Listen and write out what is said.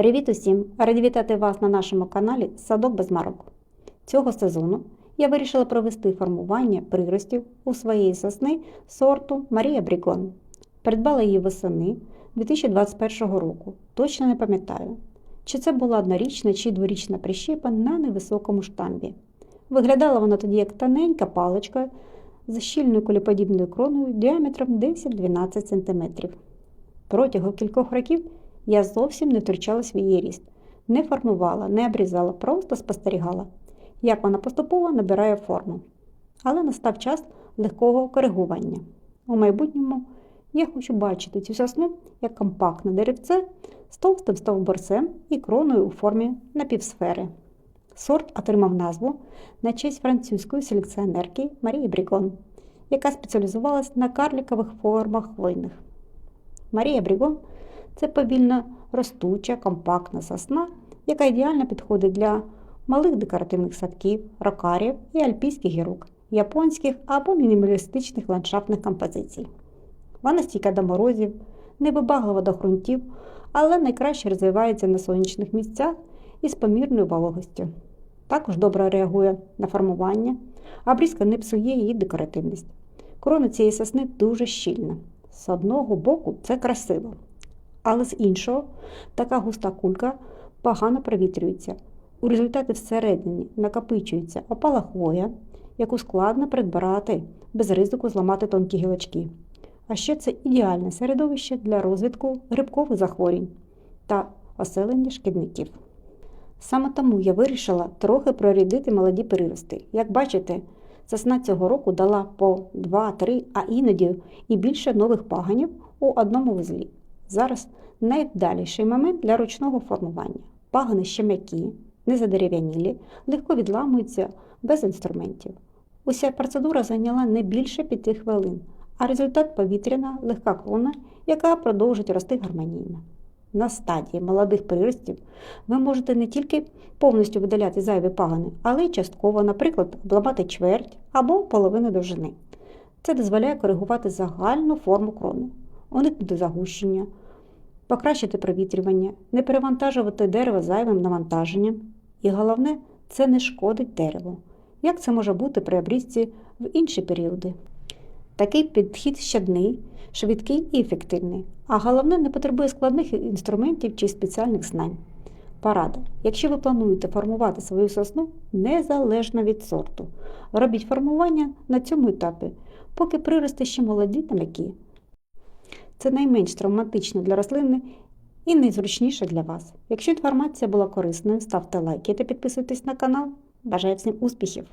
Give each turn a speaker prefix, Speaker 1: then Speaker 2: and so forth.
Speaker 1: Привіт усім! Раді вітати вас на нашому каналі Садок без марок. Цього сезону я вирішила провести формування приростів у своєї сосни сорту Марія Брігон. Придбала її восени 2021 року. Точно не пам'ятаю, чи це була однорічна чи дворічна прищепа на невисокому штамбі. Виглядала вона тоді як тоненька паличка з щільною кулеподібною кроною діаметром 10-12 см. Протягом кількох років я зовсім не втручалась її ріст, не формувала, не обрізала, просто спостерігала, як вона поступово набирає форму. Але настав час легкого коригування. У майбутньому я хочу бачити цю сосну як компактне деревце з товстим стовбурцем і кроною у формі напівсфери. Сорт отримав назву на честь французької селекціонерки Марії Брігон, яка спеціалізувалась на карлікових формах хвойних. Марія Брігон це повільно ростуча, компактна сосна, яка ідеально підходить для малих декоративних садків, рокарів і альпійських гірок, японських або мінімалістичних ландшафтних композицій. Вона стійка до морозів, невибаглива до ґрунтів, але найкраще розвивається на сонячних місцях із помірною вологостю. Також добре реагує на формування, а брізка не псує її декоративність. Корона цієї сосни дуже щільна. З одного боку це красиво, але з іншого така густа кулька погано провітрюється. У результаті всередині накопичується опала хвоя, яку складно придбирати без ризику зламати тонкі гілочки. А ще це ідеальне середовище для розвитку грибкових захворювань та оселення шкідників. Саме тому я вирішила трохи прорядити молоді прирости. Як бачите, сосна цього року дала по 2-3, а іноді і більше нових паганів у одному вузлі. Зараз найвдаліший момент для ручного формування. Пагани ще м'які, не задерев'янілі, легко відламуються без інструментів. Уся процедура зайняла не більше 5 хвилин, а результат повітряна, легка крона, яка продовжить рости гармонійно. На стадії молодих приростів ви можете не тільки повністю видаляти зайві пагани, але й частково, наприклад, обламати чверть або половину довжини. Це дозволяє коригувати загальну форму крони, уникнути загущення, покращити провітрювання, не перевантажувати дерево зайвим навантаженням. І головне, це не шкодить дереву. Як це може бути при обрізці в інші періоди? Такий підхід щадний, швидкий і ефективний, а головне, не потребує складних інструментів чи спеціальних знань. Порада. Якщо ви плануєте формувати свою сосну незалежно від сорту, робіть формування на цьому етапі, поки прирости ще молоді та м'які. Це найменш травматично для рослини і найзручніше для вас. Якщо інформація була корисною, ставте лайки та підписуйтесь на канал. Бажаю всім успіхів!